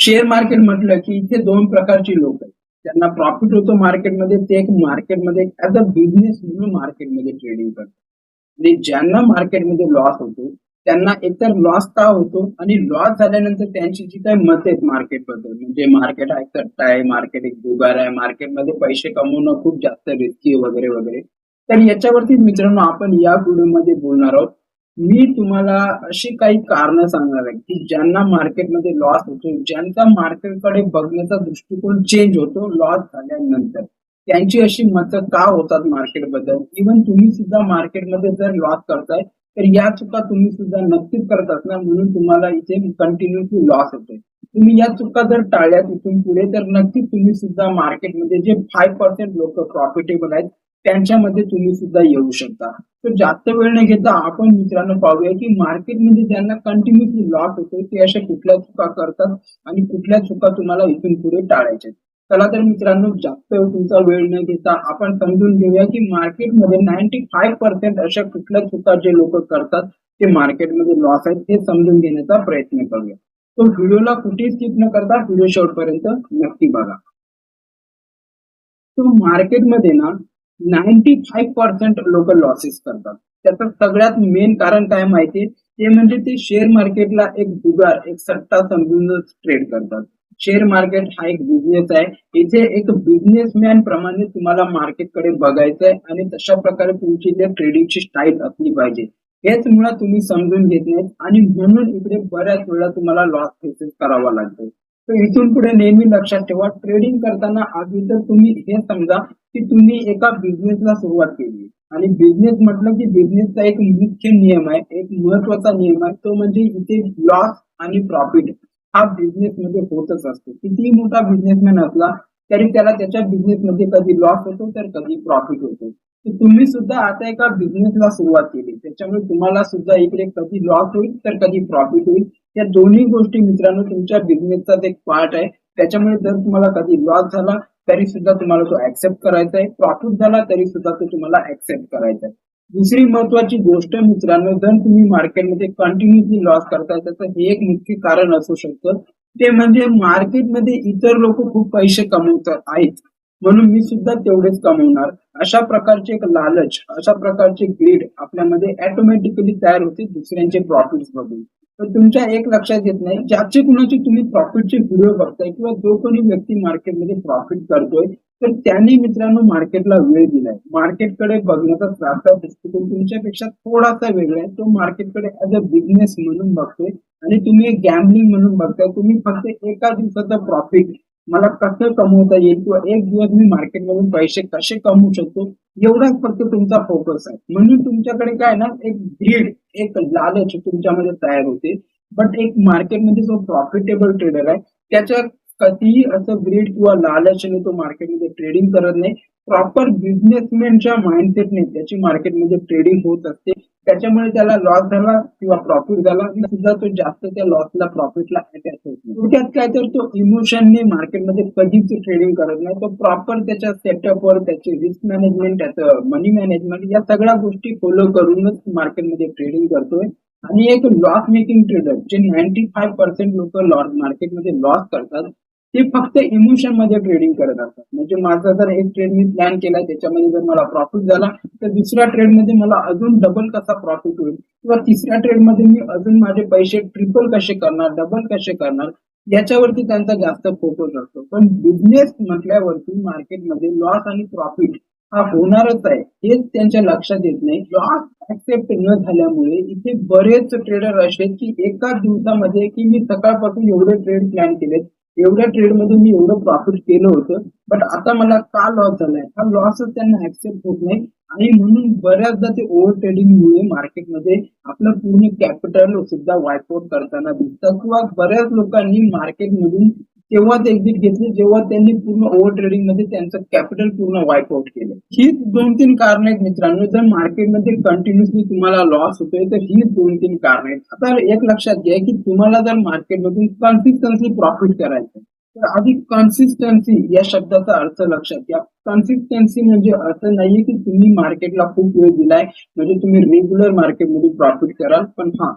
Share market म्हटलं की इथे दोन प्रकारची लोक आहेत. त्यांना प्रॉफिट होतो मार्केटमध्ये ते एक मार्केटमध्ये ऍज अ बिझनेस म्हणून मार्केटमध्ये ट्रेडिंग करतात. आणि ज्यांना मार्केटमध्ये लॉस होतो त्यांना एकतर लॉस का होतो आणि लॉस झाल्यानंतर त्यांची जी काही मत आहेत मार्केटबद्दल म्हणजे मार्केट हा एक सट्टा आहे मार्केट एक जुगार आहे मार्केटमध्ये पैसे कमवणं खूप जास्त रिस्की वगैरे वगैरे. तर याच्यावरती मित्रांनो आपण या व्हिडिओमध्ये बोलणार आहोत. मी तुम्हाला अशी काही कारण सांगणार आहे की ज्यांना मार्केटमध्ये लॉस होतो ज्यांचा मार्केटकडे बघण्याचा दृष्टिकोन चेंज होतो लॉस झाल्यानंतर. त्यांची अशी मतं का होतात मार्केटबद्दल? इव्हन तुम्ही सुद्धा मार्केटमध्ये जर लॉस करताय तर या चुका तुम्ही सुद्धा नक्कीच करत असणार म्हणून तुम्हाला इथे कंटिन्युअसली लॉस होतोय. तुम्ही या चुका जर टाळल्या तिथून पुढे तर नक्कीच तुम्ही सुद्धा मार्केटमध्ये जे फाईव्ह पर्सेंट लोक प्रॉफिटेबल आहेत त्यांच्यामध्ये तुम्ही सुद्धा येऊ शकता. तर जास्त वेळ न घेता आपण मित्रांनो पाहूया की मार्केटमध्ये ज्यांना कंटिन्युअसली लॉस होतो ते अशा कुठल्या चुका करतात आणि कुठल्या चुका तुम्हाला इथून पुढे टाळायच्या चला तर मित्रांनो जास्त तुमचा वेळ न घेता आपण समजून घेऊया की मार्केटमध्ये नाईन्टी फाईव्ह पर्सेंट अशा कुठल्या चुका जे लोक करतात ते मार्केटमध्ये लॉस आहेत ते समजून घेण्याचा प्रयत्न करूया. तो व्हिडिओला कुठेही स्किप न करता व्हिडिओ शेवटपर्यंत नक्की बघा. तो मार्केटमध्ये ना नाईन्टी फाईव्ह पर्सेंट लोक लॉसेस करतात. त्याचं सगळ्यात मेन कारण काय माहितीये? ते म्हणजे ते शेअर मार्केटला एक जुगार एक सट्टा समजूनच ट्रेड करतात. शेअर मार्केट हा एक बिझनेस आहे. इथे एक बिझनेसमॅन प्रमाणे तुम्हाला मार्केटकडे बघायचं आहे आणि तशा प्रकारे तुमची जे ट्रेडिंगची स्टाईल असली पाहिजे. हेच मुळात तुम्ही समजून घेत नाही आणि म्हणून इकडे बऱ्याच वेळा तुम्हाला लॉस फेसेस करावा लागतो. तर इथून पुढे नेहमी लक्षात ठेवा ट्रेडिंग करताना आधी तर तुम्ही हे समजा की तुम्ही एका बिझनेसला सुरुवात केली. आणि बिझनेस म्हटलं की बिझनेसचा एक मुख्य नियम आहे एक महत्त्वाचा नियम आहे तो म्हणजे इथे लॉस आणि प्रॉफिट हा बिझनेस मध्ये होतच असतो. कितीही मोठा बिझनेसमॅन असला तरी त्याला त्याच्या बिझनेस मध्ये कधी लॉस होतो तर कधी प्रॉफिट होतो. तर तुम्ही सुद्धा आता एका बिझनेसला सुरुवात केली. त्याच्यामुळे तुम्हाला सुद्धा इकडे कधी लॉस होईल तर कधी प्रॉफिट होईल या दोन्ही गोष्टी मित्रांनो तुमच्या बिझनेसचाच एक पार्ट आहे. त्याच्यामुळे जर तुम्हाला कधी लॉस झाला तरी सुद्धा तुम्हाला तो ऍक्सेप्ट करायचा आहे. प्रॉफिट झाला तरी सुद्धा तो तुम्हाला ऍक्सेप्ट करायचा आहे. दुसरी महत्वाची गोष्ट मित्रांनो जर तुम्ही मार्केटमध्ये कंटिन्युअसली लॉस करताय त्याचं हे एक मुख्य कारण असू शकतं. ते म्हणजे मार्केटमध्ये इतर लोक खूप पैसे कमवतात आहेत. म्हणून मी सुद्धा तेवढेच कमवणार. अशा प्रकारचे एक लालच अशा प्रकारचे ग्रीड आपल्यामध्ये ऑटोमॅटिकली तयार होते दुसऱ्यांचे प्रॉफिट बघून. तर तुमच्या एक लक्षात येत नाही ज्याचे कुणाचे तुम्ही प्रॉफिटचे व्हिडिओ बघताय किंवा जो कोणी व्यक्ती मार्केटमध्ये प्रॉफिट करतोय तर त्यांनी मित्रांनो मार्केटला वेळ दिलाय. मार्केटकडे बघण्याचा प्राप्त दृष्टिकोन तुमच्यापेक्षा थोडासा वेगळा आहे. तो मार्केटकडे ऍज अ बिझनेस म्हणून बघतोय आणि तुम्ही एक गॅम्बलिंग म्हणून बघताय. तुम्ही फक्त एका दिवसाचा प्रॉफिट मला कसं कमवता येईल किंवा एक दिवस मी मार्केटमधून पैसे कसे कमवू शकतो एवढाच फक्त तुमचा फोकस आहे. म्हणून तुमच्याकडे काय ना एक ग्रीड एक लालच तुमच्यामध्ये तयार होते. बट एक मार्केटमध्ये जो प्रॉफिटेबल ट्रेडर आहे त्याच्या कधीही असं ग्रीड किंवा लालचने तो मार्केटमध्ये ट्रेडिंग करत नाही. प्रॉपर बिझनेसमॅनच्या माइंडसेटने त्याची मार्केटमध्ये ट्रेडिंग होत असते. त्याच्यामुळे त्याला लॉस झाला किंवा प्रॉफिट झाला. सुद्धा तो जास्त त्या लॉसला प्रॉफिटला अटॅच होत नाही थोडक्यात काय तर तो इमोशनने मार्केटमध्ये कधीच ट्रेडिंग करत नाही. तो प्रॉपर त्याच्या सेटअपवर त्याचे रिस्क मॅनेजमेंट त्याचं मनी मॅनेजमेंट या सगळ्या गोष्टी फॉलो करूनच मार्केटमध्ये ट्रेडिंग करतोय. आणि एक लॉस मेकिंग ट्रेडर जे नाईन्टी फाईव्ह पर्सेंट लोक लॉस मार्केटमध्ये लॉस करतात ते फक्त इमोशनमध्ये ट्रेडिंग करत असतात. म्हणजे माझा जर एक ट्रेड मी प्लॅन केला त्याच्यामध्ये जर मला प्रॉफिट झाला तर दुसऱ्या ट्रेडमध्ये मला अजून डबल कसा प्रॉफिट होईल? किंवा तिसऱ्या ट्रेडमध्ये मी अजून माझे पैसे ट्रिपल कसे करणार डबल कसे करणार? याच्यावरती त्यांचा जास्त फोकस असतो. पण बिझनेस म्हटल्यावरती मार्केटमध्ये लॉस आणि प्रॉफिट हा होणारच आहे. हेच त्यांच्या लक्षात येत नाही. लॉस ऍक्सेप्ट न झाल्यामुळे इथे बरेच ट्रेडर असे की एका दिवसामध्ये की मी सकाळपासून एवढे ट्रेड प्लॅन केलेत एवढ्या ट्रेडमध्ये मी एवढं प्रॉफिट केलं होतं बट आता मला का लॉस झालाय? हा लॉसच त्यांना ऍक्सेप्ट होत नाही. आणि म्हणून बऱ्याचदा ते ओव्हर ट्रेडिंगमुळे मार्केटमध्ये आपलं पूर्ण कॅपिटल सुद्धा वायपआउट करताना दिसतात किंवा बऱ्याच लोकांनी मार्केटमधून तेव्हाच एक्झिट घेतली जेव्हा त्यांनी पूर्ण ओव्हर ट्रेडिंगमध्ये त्यांचं कॅपिटल पूर्ण वाईपआउट केलं. ही दोन तीन कारण आहेत मित्रांनो. जर मार्केटमध्ये कंटिन्युअसली तुम्हाला लॉस होतोय तर ही दोन तीन कारण आहेत. आता एक लक्षात घ्या की तुम्हाला जर मार्केटमधून कन्सिस्टन्सी प्रॉफिट करायचं तर आधी कन्सिस्टन्सी या शब्दाचा अर्थ लक्षात घ्या. कन्सिस्टन्सी म्हणजे अर्थ नाहीये की तुम्ही मार्केटला खूप वेळ दिलाय म्हणजे तुम्ही रेग्युलर मार्केटमध्ये प्रॉफिट कराल. पण हा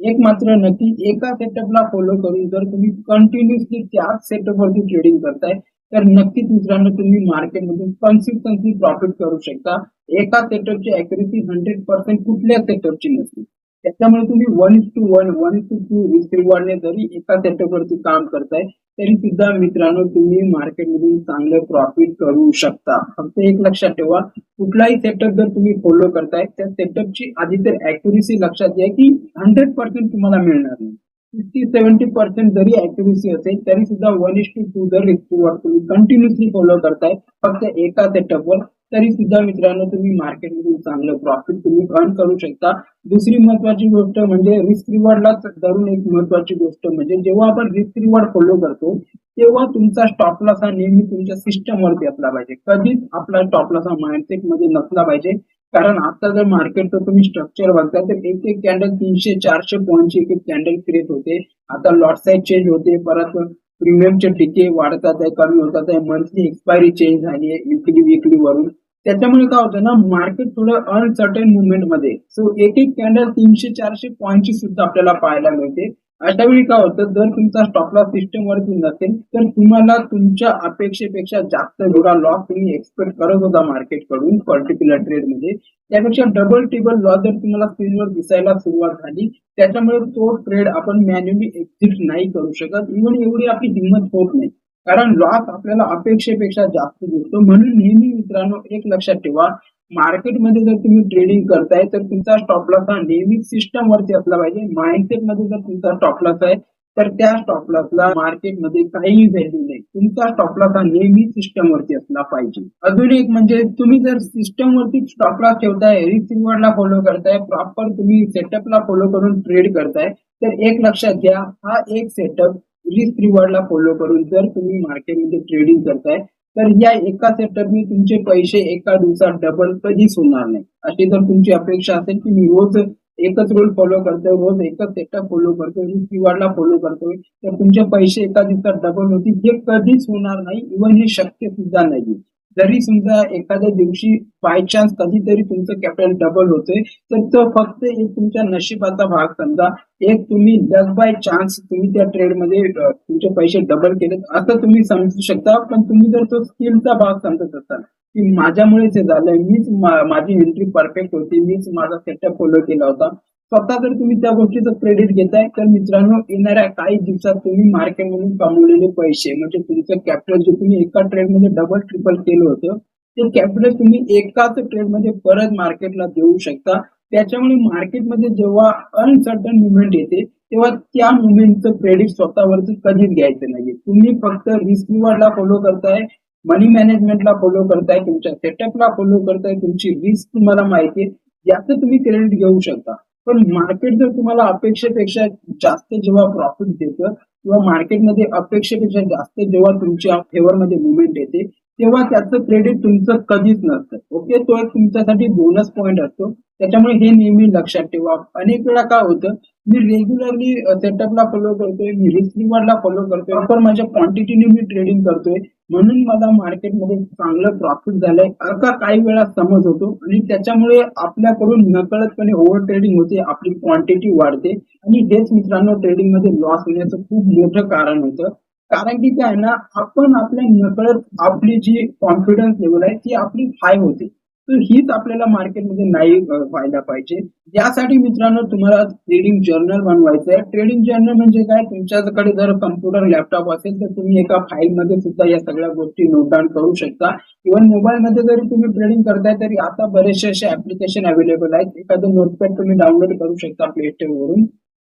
एक मात्र नक्की एका सेटअपला फॉलो करून जर तुम्ही कंटिन्युअसली त्याच सेटअप वरती ट्रेडिंग करताय तर नक्कीच मित्रांनो तुम्ही मार्केटमधून कन्सिस्टन्सी प्रॉफिट करू शकता. एका सेटअपची अॅक्युरेसी हंड्रेड पर्सेंट कुठल्या सेटअपची नसते. त्याच्यामुळे तुम्ही one is to one one two two रिसिव्हरने जरी एका सेटअप वरती काम करताय तरी सुद्धा मित्रांनो तुम्ही मार्केटमधून चांगलं प्रॉफिट करू शकता. फक्त एक लक्षात ठेवा कुठलाही सेटअप जर तुम्ही फॉलो करताय त्या सेटअपची आधी तर अॅक्युरेसी लक्षात घ्या की हंड्रेड पर्सेंट तुम्हाला मिळणार नाही. फिफ्टी सेव्हन्टी पर्सेंट जरी अॅक्युरेसी असेल तरी सुद्धा वन इज टू टू जर रिस्क रिवॉर्ड तुम्ही कंटिन्युअसली फॉलो करताय फक्त एका सेटअपवर तरी सुद्धा मित्रांनो तुम्ही मार्केटमधून चांगलं प्रॉफिट तुम्ही अर्न करू शकता. दुसरी महत्वाची गोष्ट म्हणजे रिस्क रिवॉर्डला धरून एक महत्वाची गोष्ट म्हणजे जेव्हा आपण रिस्क रिवॉर्ड फॉलो करतो तेव्हा तुमचा स्टॉप लॉस हा नेहमी तुमच्या सिस्टम वरती असला पाहिजे. कधीच आपला स्टॉप लॉस हा माइंडसेटमध्ये नसला पाहिजे. कारण आता जर मार्केटचं तुम्ही स्ट्रक्चर बघता तर एक एक कॅन्डल तीनशे चारशे पॉईंटची एक एक कॅन्डल क्रिएट होते. आता लॉट साईज चेंज होते परत प्रीमियमचे टिके वाढतात आहे कमी होतात आहे मंथली एक्सपायरी चेंज झाली आहे विकली विकली वरून. त्याच्यामुळे काय होतं ना मार्केट थोडं अनसर्टन मुवमेंटमध्ये. सो एक एक कॅन्डल तीनशे चारशे पॉईंटची सुद्धा आपल्याला पाहायला मिळते. अशा वेळी काय होतं? जर तुमचा स्टॉप लॉस सिस्टम वरती नसेल तर तुम्हाला तुमच्या अपेक्षेपेक्षा जास्त एवढा लॉस तुम्ही एक्सपेक्ट करत होता मार्केटकडून पर्टिक्युलर ट्रेडमध्ये. त्यापेक्षा डबल टेबल लॉस जर तुम्हाला स्क्रीनवर दिसायला सुरुवात झाली त्याच्यामुळे तो ट्रेड आपण मॅन्युअली एक्झिट नाही करू शकत. इव्हन एवढी आपली हिंमत होत नाही. कारण लॉस आपल्याला अपेक्षेपेक्षा जास्त दिसतो. म्हणून नेहमी मित्रांनो एक लक्षात ठेवा मार्केटमध्ये जर तुम्ही ट्रेडिंग करताय तर तुमचा स्टॉप लॉस हा नेहमी सिस्टम वरती असला पाहिजे. माइंडसेटमध्ये जर तुमचा स्टॉप लॉस आहे तर त्या स्टॉप लॉसला मार्केटमध्ये काहीही व्हॅल्यू नाही. तुमचा स्टॉप लॉस हा नेहमी सिस्टम वरती असला पाहिजे. अजून एक म्हणजे तुम्ही जर सिस्टम वरती स्टॉप लॉस ठेवताय रिस्क ला फॉलो करताय प्रॉपर तुम्ही सेटअपला फॉलो करून ट्रेड करताय तर एक लक्षात घ्या हा एक सेटअप रिस्क रिवॉर्डला फॉलो करून जर तुम्ही मार्केटमध्ये ट्रेडिंग करताय तर या एका सेटअपने तुमचे पैसे एका दिवसात डबल कधीच होणार नाही. अशी जर तुमची अपेक्षा असेल की मी रोज एकच रूल फॉलो करतोय रोज एकच सेटअप फॉलो करतोय रिस्क रिवॉर्डला फॉलो करतोय तर तुमचे पैसे एका दिवसात डबल होतील हे कधीच होणार नाही. इव्हन हे शक्य सुद्धा नाही. जरी समजा एखाद्या दिवशी बाय चान्स कधीतरी तुमचं कॅपिटल डबल होतोय तर तो फक्त एक तुमच्या नशिबाचा भाग समजा एक तुम्ही लक बाय चान्स तुम्ही त्या ट्रेडमध्ये तुमचे पैसे डबल केले असं तुम्ही समजू शकता. पण तुम्ही जर तो स्किलचा भाग समजत असाल की माझ्यामुळेच हे झालंय मीच माझी एंट्री परफेक्ट होती मीच माझा सेटअप फॉलो केला होता. स्वतः जर तुम्ही त्या गोष्टीचं क्रेडिट घेताय तर मित्रांनो येणाऱ्या काही दिवसात तुम्ही मार्केटमधून कमवलेले पैसे म्हणजे तुमचं कॅपिटल जे तुम्ही एका ट्रेडमध्ये डबल ट्रिपल केलं होतं ते कॅपिटल तुम्ही एकाच ट्रेडमध्ये परत मार्केटला देऊ शकता. त्याच्यामुळे मार्केटमध्ये जेव्हा अनसर्टन मुवमेंट येते तेव्हा त्या मुवमेंटचं क्रेडिट स्वतःवरती कधीच घ्यायचं नाहीये. तुम्ही फक्त रिस्क रिवॉर्डला फॉलो करताय मनी मॅनेजमेंटला फॉलो करताय तुमच्या सेटअपला फॉलो करताय तुमची रिस्क तुम्हाला माहिती आहे याचं तुम्ही क्रेडिट घेऊ शकता. पण मार्केट जर तुम्हाला अपेक्षेपेक्षा जास्त जेव्हा प्रॉफिट देतं किंवा मार्केटमध्ये अपेक्षेपेक्षा जास्त जेव्हा तुमच्या फेवरमध्ये मुवमेंट येते तेव्हा त्याचं क्रेडिट तुमचं कधीच नसतं. ओके तो एक तुमच्यासाठी बोनस पॉईंट असतो. त्याच्यामुळे हे नेहमी लक्षात ठेवा. अनेक वेळा काय होतं? मी रेग्युलरली सेटअपला फॉलो करतोय मी रिस्क रिवॉर्डला फॉलो करतोय पण माझ्या क्वांटिटीने मी ट्रेडिंग करतोय. म्हणून मला मार्केटमध्ये चांगलं प्रॉफिट झालंय. असा काही वेळा समज होतो आणि त्याच्यामुळे आपल्याकडून नकळतपणे ओव्हर ट्रेडिंग होते आपली क्वांटिटी वाढते. आणि हेच मित्रांनो ट्रेडिंगमध्ये लॉस होण्याचं खूप मोठं कारण होतं. कारण की काय ना आपण आपल्या नकळत आपली जी कॉन्फिडन्स लेवल आहे ती आपली हाय होते. तर हीच आपल्याला मार्केटमध्ये नाही व्हायला पाहिजे. यासाठी मित्रांनो तुम्हाला ट्रेडिंग जर्नल बनवायचं आहे. ट्रेडिंग जर्नल म्हणजे काय? तुमच्याकडे जर कम्प्युटर लॅपटॉप असेल तर तुम्ही एका फाईल मध्ये सुद्धा या सगळ्या गोष्टी नोट डाऊन करू शकता. इव्हन मोबाईल मध्ये जरी तुम्ही ट्रेडिंग करताय तरी आता बरेचसे असे ऍप्लिकेशन अवेलेबल आहेत. एखादं नोटपॅड तुम्ही डाउनलोड करू शकता प्ले स्टोर वरून.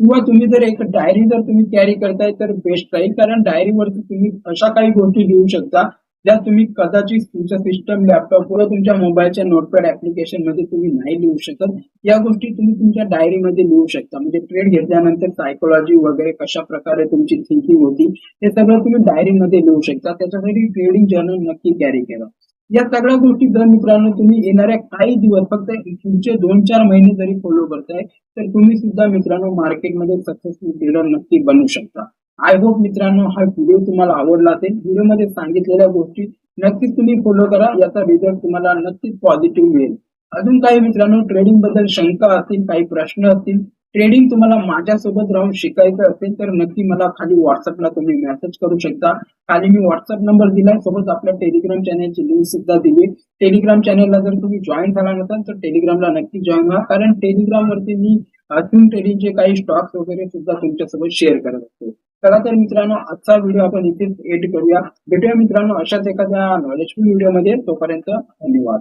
किंवा तुम्ही जर एक डायरी जर तुम्ही कॅरी करताय तर बेस्ट राहील. कारण डायरीवरती तुम्ही अशा काही गोष्टी लिहू शकता ज्या तुम्ही कदाचित तुमच्या सिस्टम लॅपटॉप किंवा तुमच्या मोबाईलच्या नोटपॅड ऍप्लिकेशनमध्ये तुम्ही नाही लिहू शकत. या गोष्टी तुम्ही तुमच्या डायरीमध्ये लिहू शकता. म्हणजे ट्रेड घेतल्यानंतर सायकोलॉजी वगैरे कशा प्रकारे तुमची थिंकिंग होती हे सगळं तुम्ही डायरीमध्ये लिहू शकता. त्याच्यासाठी ट्रेडिंग जर्नल नक्की कॅरी करा. या सगळ्या गोष्टी जर मित्रांनो तुम्ही येणाऱ्या काही दिवस फक्त पुढचे दोन चार महिने जरी फॉलो करताय तर तुम्ही सुद्धा मित्रांनो मार्केटमध्ये सक्सेसफुल ट्रेडर नक्की बनवू शकता. आय होप मित्रांनो हा व्हिडिओ तुम्हाला आवडला असेल. व्हिडिओमध्ये सांगितलेल्या गोष्टी नक्कीच तुम्ही फॉलो करा. याचा रिझल्ट तुम्हाला नक्कीच पॉझिटिव्ह मिळेल. अजून काही मित्रांनो ट्रेडिंगबद्दल शंका असतील काही प्रश्न असतील ट्रेडिंग तुम्हाला माझ्यासोबत राहून शिकायचं असेल तर नक्की मला खाली व्हॉट्सअपला तुम्ही मेसेज करू शकता. खाली मी व्हॉट्सअप नंबर दिलाय. सोबत आपल्या टेलिग्राम चॅनलची लिंक सुद्धा दिली. टेलिग्राम चॅनलला जर तुम्ही जॉईन झाला नसाल तर टेलिग्रामला नक्की जॉईन व्हा. कारण टेलिग्राम वरती मी अजून ट्रेडिंगचे काही स्टॉक्स वगैरे सुद्धा तुमच्यासोबत शेअर करत असतो. चला तर मित्रांनो आजचा व्हिडिओ आपण इथेच एड करूया. भेटूया मित्रांनो अशाच एखाद्या नॉलेजफुल व्हिडिओमध्ये तोपर्यंत धन्यवाद.